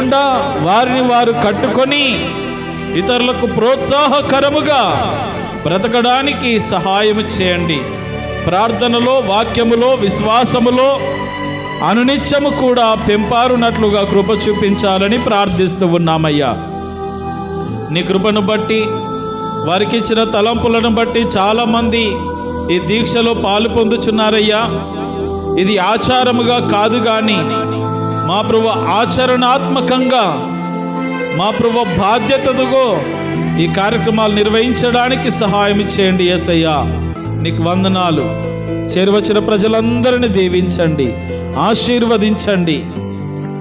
లేకుండా వారిని వారు కట్టుకొని ఇతరులకు ప్రోత్సాహకరముగా బ్రతకడానికి సహాయం చేయండి. ప్రార్థనలో వాక్యములో విశ్వాసములో అనునిత్యము కూడా పెంపారునట్లుగా కృప చూపించాలని ప్రార్థిస్తూ ఉన్నామయ్యా. నీ కృపను బట్టి వారికి ఇచ్చిన తలంపులను బట్టి చాలామంది ఈ దీక్షలో పాలు పొందుచున్నారయ్యా. ఇది ఆచారముగా కాదు కానీ మా ప్రభు ఆచరణాత్మకంగా మా ప్రభు బాధ్యతతో ఈ కార్యక్రమాలు నిర్వహించడానికి సహాయం చేయండి ఏసయ్యా. నీకు వందనాలు. చేరువచ్చిన ప్రజలందరినీ దీవించండి ఆశీర్వదించండి.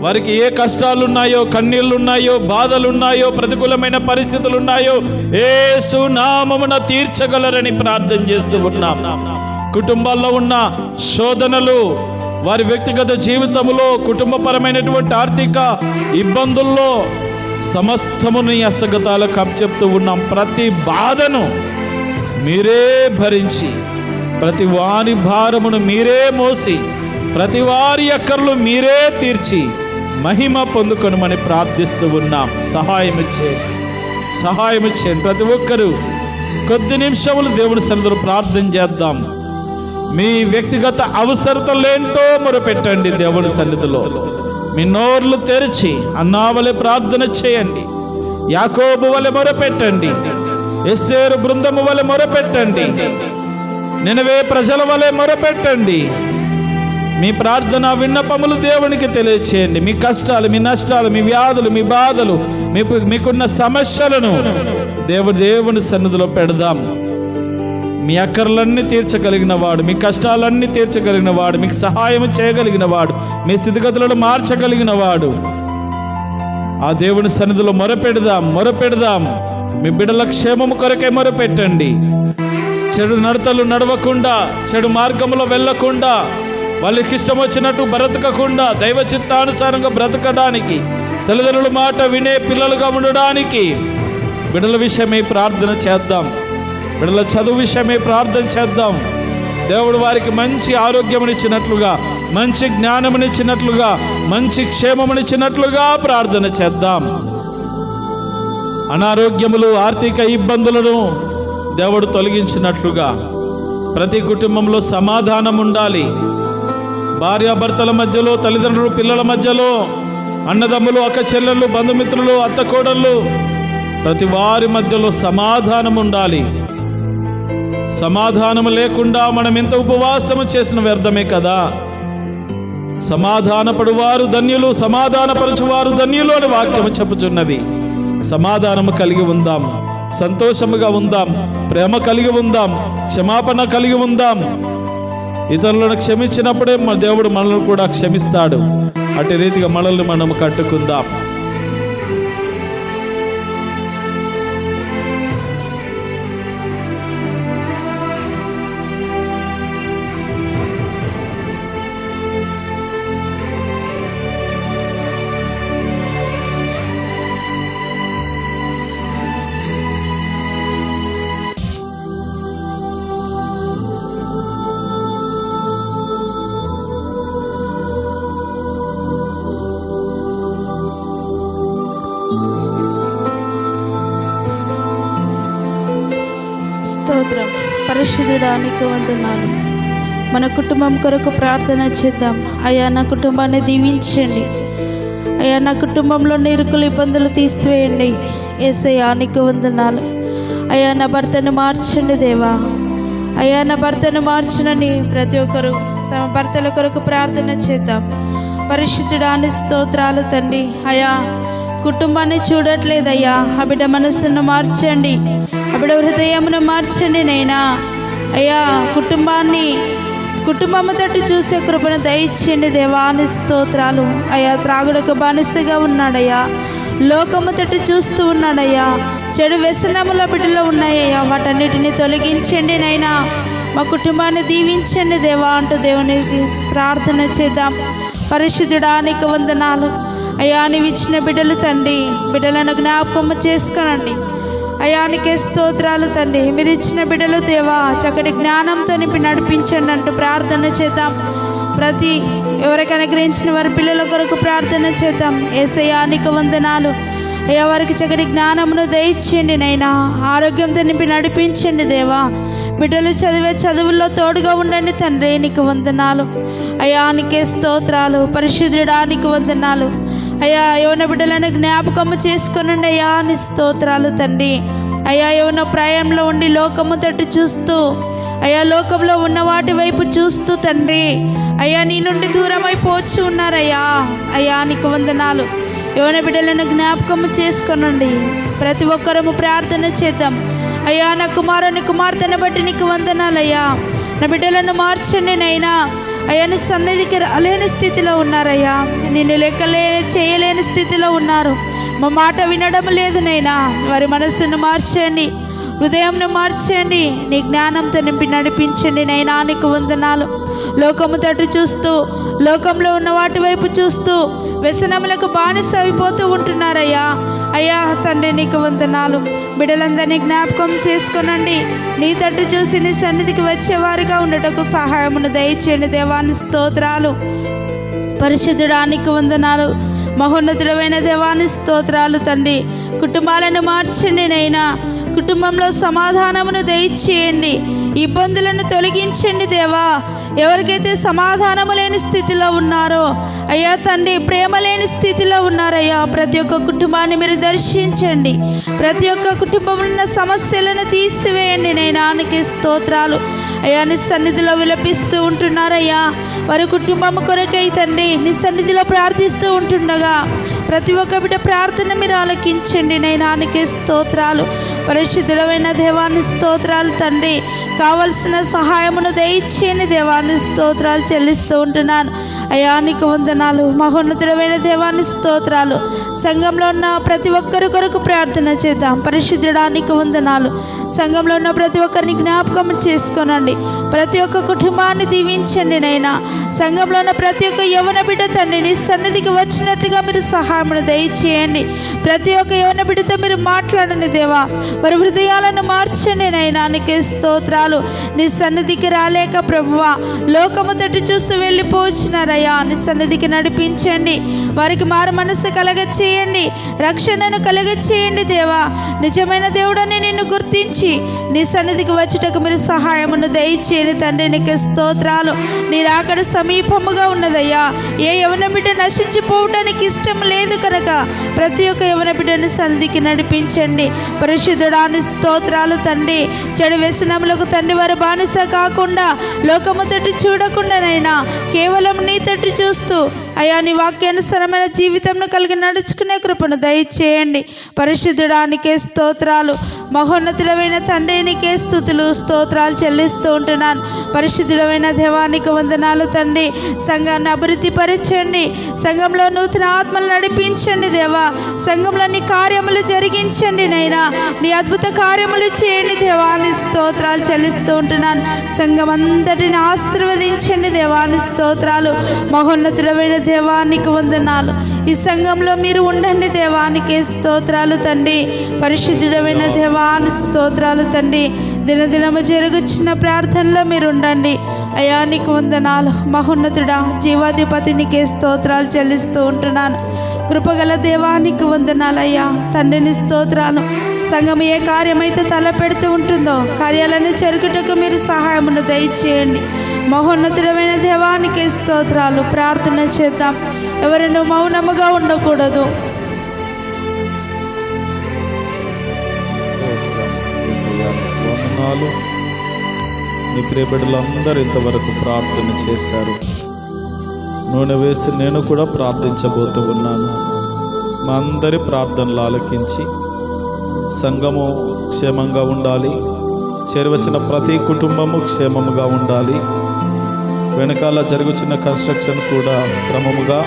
వారికి ఏ కష్టాలున్నాయో కన్నీళ్ళున్నాయో కన్నీళ్ళు ఉన్నాయో బాధలు ఉన్నాయో ప్రతికూలమైన పరిస్థితులు ఉన్నాయో ఏ సునామమున తీర్చగలరని ప్రార్థన చేస్తూ ఉన్నాం. కుటుంబాల్లో ఉన్న శోధనలు వారి వ్యక్తిగత జీవితంలో కుటుంబపరమైనటువంటి ఆర్థిక ఇబ్బందుల్లో సమస్తముని హస్తగతాలకు అప్పచెప్తూ ఉన్నాం ప్రతి బాధను మీరే భరించి ప్రతి వారి భారమును మీరే మోసి ప్రతి వారి అక్కర్లు మీరే తీర్చి మహిమ పొందుకొనమని ప్రార్థిస్తూ ఉన్నాం. సహాయం ఇచ్చేయండి సహాయం ఇచ్చేయండి ప్రతి ఒక్కరూ కొద్ది నిమిషములు దేవుని సన్నిధిలో ప్రార్థన చేద్దాం. మీ వ్యక్తిగత అవసరతలేంటో మొరపెట్టండి దేవుని సన్నిధిలో. మీ నోర్లు తెరిచి అన్నావలే ప్రార్థన చేయండి. యాకోబు వలె మొరపెట్టండి. ఎస్తేరు బృందము వలె మొరపెట్టండి. నినవే ప్రజల వలె మొరపెట్టండి. మీ ప్రార్థన విన్నపములు దేవునికి తెలియచేయండి. మీ కష్టాలు మీ నష్టాలు మీ వ్యాధులు మీ బాధలు మీకు మీకున్న సమస్యలను దేవుడు దేవుని సన్నిధిలో పెడదాం. మీ అక్కర్లన్నీ తీర్చగలిగిన వాడు మీ కష్టాలన్నీ తీర్చగలిగిన వాడు మీకు సహాయం చేయగలిగిన వాడు మీ స్థితిగతులను మార్చగలిగిన వాడు. ఆ దేవుని సన్నిధిలో మొరపెడదాం మొరపెడదాం. మీ బిడ్డల క్షేమము కొరకే మొరపెట్టండి. చెడు నడతలు నడవకుండా చెడు మార్గంలో వెళ్ళకుండా వాళ్ళకి ఇష్టం వచ్చినట్టు బ్రతకకుండా దైవ చిత్తానుసారంగా బ్రతకడానికి తల్లిదండ్రుల మాట వినే పిల్లలుగా ఉండడానికి బిడ్డల విషయమై ప్రార్థన చేద్దాం. బిడ్డల చదువు విషయమే ప్రార్థన చేద్దాం. దేవుడు వారికి మంచి ఆరోగ్యమునిచ్చినట్లుగా మంచి జ్ఞానమునిచ్చినట్లుగా మంచి క్షేమమునిచ్చినట్లుగా ప్రార్థన చేద్దాం. అనారోగ్యములు ఆర్థిక ఇబ్బందులను దేవుడు తొలగించినట్లుగా ప్రతి కుటుంబంలో సమాధానం ఉండాలి భార్యాభర్తల మధ్యలో తల్లిదండ్రులు పిల్లల మధ్యలో అన్నదమ్ములు అక్క చెల్లెళ్ళు బంధుమిత్రులు అత్తకోడళ్ళు ప్రతి వారి మధ్యలో సమాధానం ఉండాలి సమాధానం లేకుండా మనం ఎంత ఉపవాసము చేసిన వ్యర్థమే కదా. సమాధానపడువారు ధన్యులు సమాధానపరచువారు ధన్యులు అని వాక్యము చెప్పుచున్నది. సమాధానము కలిగి ఉందాం సంతోషముగా ఉందాం ప్రేమ కలిగి ఉందాం క్షమాపణ కలిగి ఉందాం. ఇతరులను క్షమించినప్పుడే మన దేవుడు మనల్ని కూడా క్షమిస్తాడు. అటు రీతిగా మనల్ని మనం కట్టుకుందాం. పరిశుద్ధుడానికి వందనాలు మన కుటుంబం కొరకు ప్రార్థన చేద్దాం. అయ్యా నా కుటుంబాన్ని దీవించండి. అయ్యా నా కుటుంబంలో ఇరుకులు ఇబ్బందులు తీసివేయండి. ఏసయ్యా నీకు వందనాలు. అయ్యా నా భర్తను మార్చండి దేవా. అయ్యా నా భర్తను మార్చనని ప్రతి ఒక్కరు తమ భర్తల కొరకు ప్రార్థన చేద్దాం. పరిశుద్ధుడాని స్తోత్రాలు తండ్రి. అయా కుటుంబాన్ని చూడట్లేదయ్యా. ఆ బిడ్డ మనస్సును మార్చండి. ఆ బిడ్డ హృదయమును మార్చండి నైనా అయ్యా కుటుంబాన్ని కుటుంబము తట్టు చూసే కృపను దయచేయండి దేవాని స్తోత్రాలు. అయ్యా త్రాగుడకు బానిసగా ఉన్నాడయ్యా. లోకము తట్టు చూస్తూ ఉన్నాడయ్యా. చెడు వ్యసనముల బిడ్డలో ఉన్నాయ్యా వాటన్నిటిని తొలగించండి నైనా మా కుటుంబాన్ని దీవించండి దేవా అంటూ దేవునికి ప్రార్థన చేద్దాం. పరిశుద్ధుడానికి వందనాలు. అయ్యా నీవు ఇచ్చిన బిడ్డలు తండ్రి. బిడ్డలను జ్ఞాపకము చేసుకోనండి. అయానికే స్తోత్రాలు తండ్రి. మీరు ఇచ్చిన బిడ్డలు దేవా చక్కటి జ్ఞానంతో నింపి నడిపించండి అంటూ ప్రార్థన చేద్దాం. ప్రతి ఎవరికి అనుగ్రహించిన వారి పిల్లల కొరకు ప్రార్థన చేద్దాం. ఏసయానిక వందనాలు. అయ్యా వారికి చక్కటి జ్ఞానమును దయచేయండి నైనా ఆరోగ్యంతో నింపి నడిపించండి దేవా. బిడ్డలు చదివే చదువుల్లో తోడుగా ఉండండి తండ్రి నీకు వందనాలు. అయానికే స్తోత్రాలు. పరిశుద్ధుడా నీకు వందనాలు. అయ్యా యవన బిడ్డలను జ్ఞాపకము చేసుకునండి అయ్యా నీ స్తోత్రాలు తండ్రి. అయ్యా యవన ప్రాయంలో ఉండి లోకము తట్టు చూస్తూ అయ్యా లోకంలో ఉన్న వాటి వైపు చూస్తూ తండ్రి. అయ్యా నీ నుండి దూరం ఉన్నారయ్యా. అయ్యా నీకు వందనాలు. యవన బిడ్డలను జ్ఞాపకము చేసుకొనండి. ప్రతి ఒక్కరము ప్రార్థన చేద్దాం. అయ్యా నా కుమారుని కుమార్తెను బట్టి నీకు వందనాలయ్యా. నా బిడ్డలను మార్చండి నైనా అయ్యా నీ సన్నిధికి రాలేని స్థితిలో ఉన్నారయ్యా. నిన్ను లెక్కలే చేయలేని స్థితిలో ఉన్నారు. మా మాట వినడం లేదు నైనా. వారి మనస్సును మార్చండి. హృదయంను మార్చండి. నీ జ్ఞానంతో నింపి నడిపించండి నైనా నీకు వందనాలు. లోకము తట్టు చూస్తూ లోకంలో ఉన్న వాటి వైపు చూస్తూ వ్యసనములకు బానిస అయిపోతూ ఉంటున్నారయ్యా. తండ్రి నీకు వందనాలు. బిడ్డలందరినీ జ్ఞాపకం చేసుకునండి. నీ తట్టు చూసి నీ సన్నిధికి వచ్చేవారుగా ఉండటకు సహాయమును దయచేయండి. దేవాని స్తోత్రాలు. పరిశుద్ధుడానికి వందనాలు. మహోన్నతుడమైన దేవాని స్తోత్రాలు తండ్రి. కుటుంబాలను మార్చండి నైనా. కుటుంబంలో సమాధానమును దయచేయండి. ఇబ్బందులను తొలగించండి దేవా. ఎవరికైతే సమాధానము లేని స్థితిలో ఉన్నారో అయ్యా తండ్రి ప్రేమ లేని స్థితిలో ఉన్నారయ్యా ప్రతి ఒక్క కుటుంబాన్ని మీరు దర్శించండి. ప్రతి ఒక్క కుటుంబంలో ఉన్న సమస్యలను తీసివేయండి. నేనానికి స్తోత్రాలు. అయ్యా నీ సన్నిధిలో విలపిస్తూ ఉంటున్నారయ్యా. వారి కుటుంబం కొరకై తండ్రి నీ సన్నిధిలో ప్రార్థిస్తూ ఉంటుండగా ప్రతి ఒక్క బిడ్డ ప్రార్థన మీరు ఆలకించండి. నైనానికి స్తోత్రాలు. పరిశుద్ధులమైన దేవాన్ని స్తోత్రాలు తండ్రి. కావలసిన సహాయమును దయచేయని దేవాన్ని స్తోత్రాలు చెల్లిస్తూ ఉంటున్నాను. అయానికి వందనాలు. మహోన్నతుడమైన దేవాన్ని స్తోత్రాలు. సంఘంలో ఉన్న ప్రతి ఒక్కరి కొరకు ప్రార్థన చేద్దాం. పరిశుద్ధుడానికి వందనాలు. సంఘంలో ఉన్న ప్రతి ఒక్కరిని జ్ఞాపకం చేసుకోనండి. ప్రతి ఒక్క కుటుంబాన్ని దీవించండి నైనా సంఘంలో ఉన్న ప్రతి ఒక్క యవన బిడ్డ తండ్రి నీ సన్నిధికి వచ్చినట్టుగా మీరు సహాయమును దయచేయండి. ప్రతి ఒక్క యవన బిడ్డతో మీరు మాట్లాడండి దేవా. వారి హృదయాలను మార్చండి నైనా నీకే స్తోత్రాలు. నీ సన్నిధికి రాలేక ప్రభువా లోకము తట్టు చూస్తూ వెళ్ళిపోచినారయ్యా. నీ సన్నిధికి నడిపించండి. వారికి మారు మనస్సు కలగ చేయండి రక్షణను కలగ చేయండి దేవా. నిజమైన దేవుడని నిన్ను గుర్తించి నీ సన్నిధికి వచ్చుటకు మీరు సహాయమును దయచేయండి తండ్రి నీకు స్తోత్రాలు. నీ రాకడ సమీపముగా ఉన్నదయ్యా. ఏ యవన బిడ్డ నశించిపోవటానికి ఇష్టం లేదు కనుక ప్రతి ఒక్క యవన బిడ్డని సన్నిధికి నడిపించండి. పరిశుద్ధుడాని స్తోత్రాలు తండ్రి. చెడు వ్యసనములకు తండ్రి వారి బానిస కాకుండా లోకము తట్టు చూడకుండానైనా కేవలం నీ తట్టు చూస్తూ అయా నీ వాక్యానుసరమైన జీవితంను కలిగి నడుచుకునే కృపను దయచేయండి. పరిశుద్ధుడానికే స్తోత్రాలు. మహోన్నతుడమైన తండ్రినికే స్థుతులు స్తోత్రాలు చెల్లిస్తూ ఉంటున్నాను. పరిశుద్ధుడమైన దేవానికి వందనాలు తండ్రి. సంఘాన్ని అభివృద్ధి పరచండి సంఘంలో నూతన ఆత్మలు నడిపించండి దేవా. సంఘంలో నీ కార్యములు జరిగించండి నైనా నీ అద్భుత కార్యములు చేయండి దేవాని స్తోత్రాలు చెల్లిస్తూ ఉంటున్నాను. సంఘం అంతటిని ఆశీర్వదించండి దేవాని స్తోత్రాలు. మహోన్నతుడమైన దేవానికి వందనాలు. ఈ సంఘంలో మీరు ఉండండి దేవానికి స్తోత్రాలు తండ్రి. పరిశుద్ధమైన దేవాని స్తోత్రాలు తండ్రి. దినదినము జరుగుచున్న ప్రార్థనలో మీరు ఉండండి. అయానికి వందనాలు. మహోన్నతుడా జీవాధిపతినికే స్తోత్రాలు చెల్లిస్తూ ఉంటున్నాను. కృపగల దేవానికి వందనాలయ్యా తండ్రిని స్తోత్రాలు. సంఘం ఏ కార్యమైతే తలపెడుతూ ఉంటుందో కార్యాలను చెరుకుటకు మీరు సహాయమును దయచేయండి. మహోన్నతుడమైన దేవానికి స్తోత్రాలు. ప్రార్థన చేద్దాం. ఎవరైనా మౌనముగా ఉండకూడదు. వందనాలు. నీ ప్రియబిడ్డలందరూ ఇంతవరకు ప్రార్థన చేశారు. నూనె వేసి నేను కూడా ప్రార్థించబోతూ ఉన్నాను. మా అందరి ప్రార్థనలు ఆలకించి సంఘము క్షేమంగా ఉండాలి. చేరువచ్చిన ప్రతి కుటుంబము క్షేమముగా ఉండాలి. వెనకాల జరుగుతున్న కన్స్ట్రక్షన్ కూడా క్రమముగా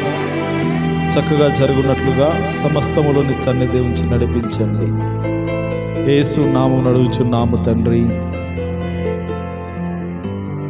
చక్కగా జరుగునట్లుగా సమస్తములోని సన్నిధి ఉంచి నడిపించండి. ఏసు నామం నడుచున్నాము తండ్రి.